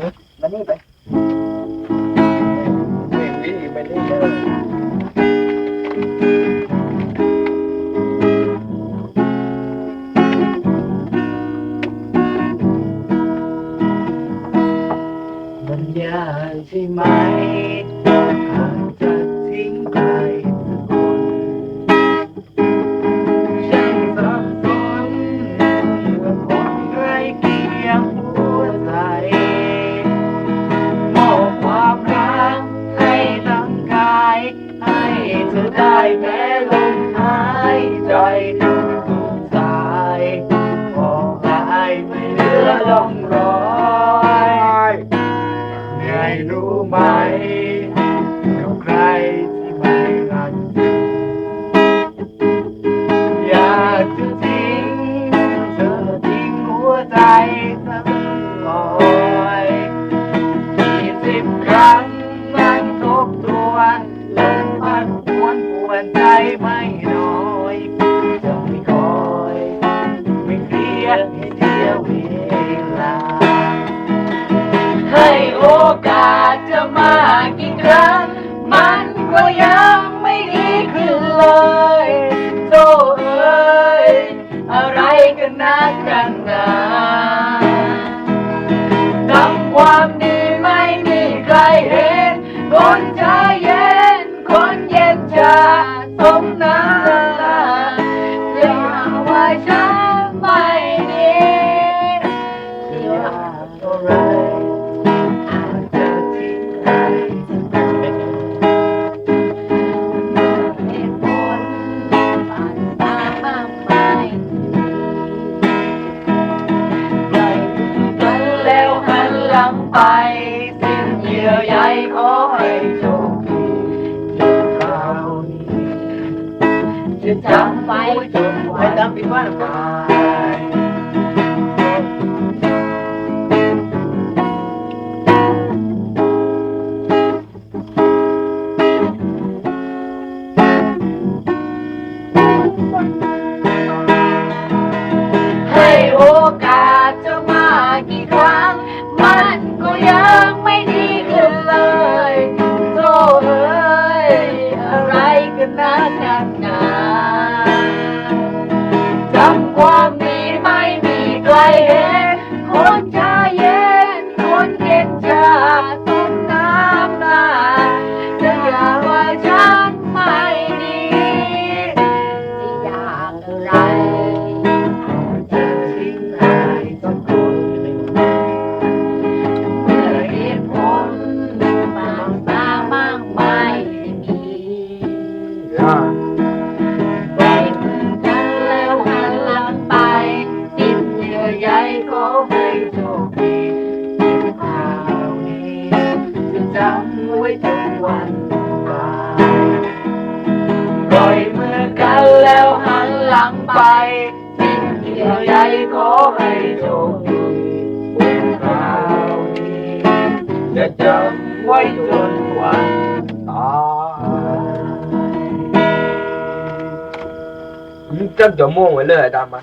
มานี่ไปเห็นวิ่งไปนี่เลยมันยากใช่ไหมหากจะทิ้งใครสักคนฉันสับสนเมื่อคนใกล้เคียง เธอได้แม้ลมหายใจทุกสายพอหายไม่เหลือร่องรอยไงรู้ไหมกับใครที่ไม่รักอยากจะทิ้งเธอทิ้งหัวใจ กั จะจำไว้จนวันจำผิดว่าตายให้โอกาสจะมากี่ครั้ง มันก็ยังไม่ดีขึ้นเลยโธ่เอ้ยอะไรกันนะ ว้จนวันตายปล่อยมือกันแล้วหันหลังไปสิ้นเยื่อใยขอให้โชคดีที่คราวนี้จะจำไว้จนวันตายจับจมูกไว้เลยตามมา